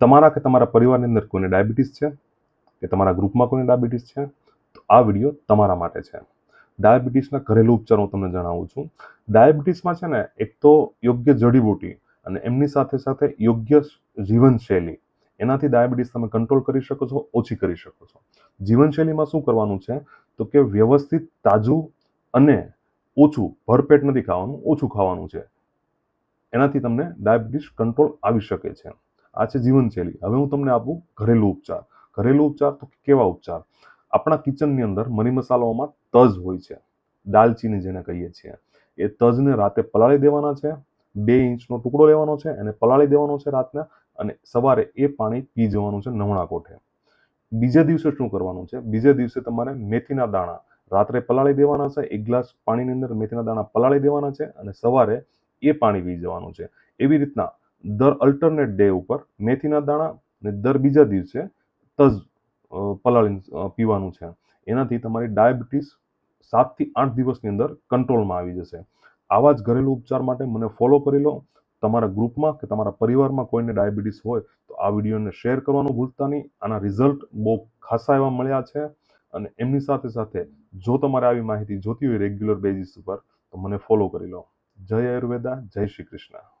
તમારા કે તમારા પરિવારની અંદર કોઈને ડાયાબિટીસ છે? કે તમારા ગ્રુપમાં કોઈને ડાયાબિટીસ છે? તો આ વીડિયો તમારા માટે છે. ડાયાબિટીસના ઘરેલું ઉપચાર હું તમને જણાવું છું. ડાયાબિટીસમાં છે ને, એક તો યોગ્ય જડીબૂટી અને એમની સાથે સાથે યોગ્ય જીવનશૈલી. એનાથી ડાયાબિટીસ તમે કંટ્રોલ કરી શકો છો, ઓછી કરી શકો છો. જીવનશૈલીમાં શું કરવાનું છે? તો કે વ્યવસ્થિત, તાજું અને ઓછું ભરપેટ નથી ખાવાનું, ઓછું ખાવાનું છે. એનાથી તમને ડાયાબિટીસ કંટ્રોલ આવી શકે છે. આ છે જીવનશૈલી. હવે હું તમને આપું ઘરેલું ઉપચાર. ઘરેલું ઉપચાર તો કેવા ઉપચાર? આપણા કિચનની અંદર મરી મસાલાઓમાં તજ હોય છે. દાલચીની જેને કહીએ છીએ. એ તજને રાતે પલાળી દેવાના છે. બે ઇંચનો ટુકડો લેવાનો છે અને પલાળી દેવાનો છે રાતના અને સવારે એ પાણી પી જવાનું છે નવણા કોઠે. બીજે દિવસે શું કરવાનું છે? બીજે દિવસે તમારે મેથીના દાણા રાત્રે પલાળી દેવાના છે. એક ગ્લાસ પાણીની અંદર મેથીના દાણા પલાળી દેવાના છે અને સવારે એ પાણી પી જવાનું છે. એવી રીતના દર અલ્ટરનેટ ડે ઉપર મેથીના દાણા ને દર બીજા દિવસે તજ પલાળીને પીવાનું છે. એનાથી તમારી ડાયાબિટીસ સાતથી આઠ દિવસની અંદર કંટ્રોલમાં આવી જશે. આવા જ ઘરેલું ઉપચાર માટે મને ફોલો કરી લો. તમારા ગ્રુપમાં કે તમારા પરિવારમાં કોઈને ડાયાબિટીસ હોય તો આ વિડીયોને શેર કરવાનું ભૂલતા નહીં. આના રિઝલ્ટ બહુ ખાસા એવા મળ્યા છે અને એમની સાથે સાથે જો તમારે આવી માહિતી જોતી હોય રેગ્યુલર બેઝિસ ઉપર તો મને ફોલો કરી લો. જય આયુર્વેદા, જય શ્રી કૃષ્ણ.